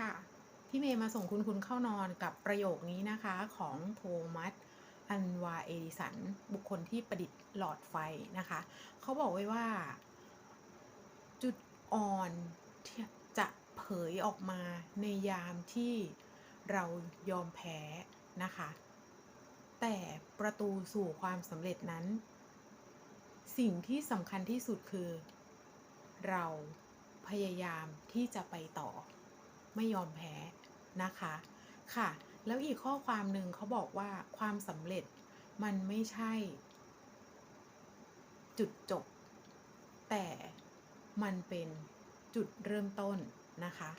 ค่ะ พี่เมย์มาส่งคุณคุณเข้านอนกับประโยคนี้นะคะของโทมัสอันวาเอดิสัน บุคคลที่ประดิษฐ์หลอดไฟนะคะ เขาบอกไว้ว่า จุดอ่อนจะเผยออกมาในยามที่เรายอมแพ้นะคะ แต่ประตูสู่ความสำเร็จนั้น สิ่งที่สำคัญที่สุดคือ เราพยายามที่จะไปต่อ ไม่ยอมแพ้นะคะ ค่ะ แล้วอีกข้อความหนึ่งเขาบอกว่าความสำเร็จมันไม่ใช่ จุดจบ แต่มันเป็นจุดเริ่มต้นนะคะ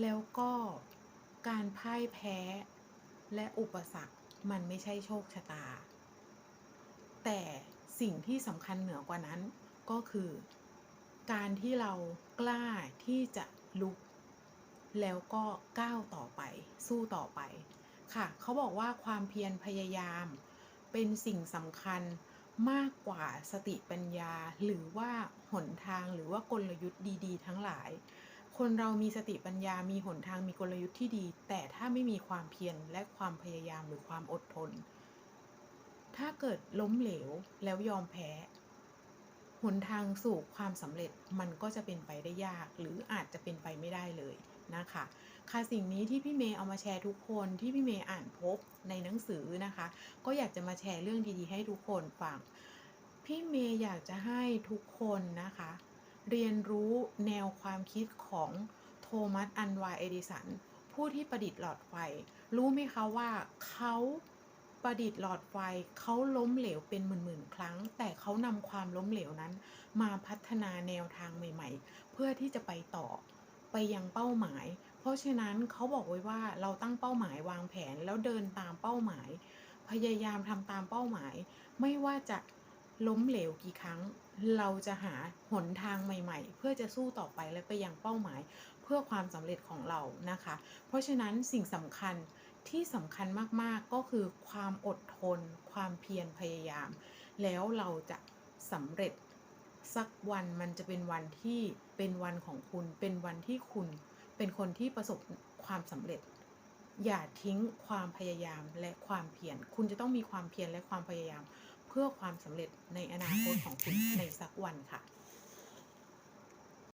แล้วก็การพ่ายแพ้และอุปสรรคมันไม่ใช่โชคชะตา แต่สิ่งที่สำคัญเหนือกว่านั้นก็คือ การที่เรากล้าที่จะลุก แล้วก็ก้าวต่อไป สู้ต่อไป ค่ะเขาบอกว่าความเพียรพยายาม เป็นสิ่งสำคัญมากกว่าสติปัญญา หรือว่าหนทางหรือว่ากลยุทธ์ดี ๆ ทั้งหลาย คนเรามีสติปัญญามีหนทางมีกลยุทธ์ที่ดี แต่ถ้าไม่มีความเพียรและความพยายามหรือความอดทน ถ้าเกิดล้มเหลวแล้วยอมแพ้ หนทางสู่ความสำเร็จมันก็จะเป็นไปได้ยาก หรืออาจจะเป็นไปไม่ได้เลยนะคะ ค่ะสิ่งนี้ที่พี่เมย์เอามาแชร์ทุกคนที่พี่เมย์อ่านพบในหนังสือนะคะ ก็อยากจะมาแชร์เรื่องดีๆให้ทุกคนฟังพี่เมย์อยากจะให้ทุกคนนะคะ เรียนรู้แนวความคิดของโทมัสอันวาเอดิสันผู้ที่ประดิษฐ์หลอดไฟ รู้ไหมคะว่าเขา ประดิษฐ์หลอดไฟเขาล้มเหลวเป็นหมื่นๆครั้ง แต่เขานำความล้มเหลวนั้น มาพัฒนาแนวทางใหม่ ๆ เพื่อที่จะไปต่อไปยังเป้าหมาย เพราะฉะนั้นเขาบอกไว้ว่าเราตั้งเป้าหมายวางแผนแล้วเดินตามเป้าหมาย พยายามทำตามเป้าหมาย ไม่ว่าจะล้มเหลวกี่ครั้ง เราจะหาหนทางใหม่ ๆ เพื่อจะสู้ต่อไปและไปยังเป้าหมาย เพื่อความสำเร็จของเรานะคะ เพราะฉะนั้นสิ่งสำคัญ ที่สำคัญมากๆก็คือความอดทน ความเพียรพยายาม แล้วเราจะสำเร็จสักวันมันจะเป็นวันที่เป็นวันของคุณ เป็นวันที่คุณเป็นคนที่ประสบความสำเร็จ อย่าทิ้งความพยายามและความเพียรคุณจะต้องมีความเพียรและความพยายาม เพื่อความสำเร็จในอนาคตของคุณในสักวันค่ะ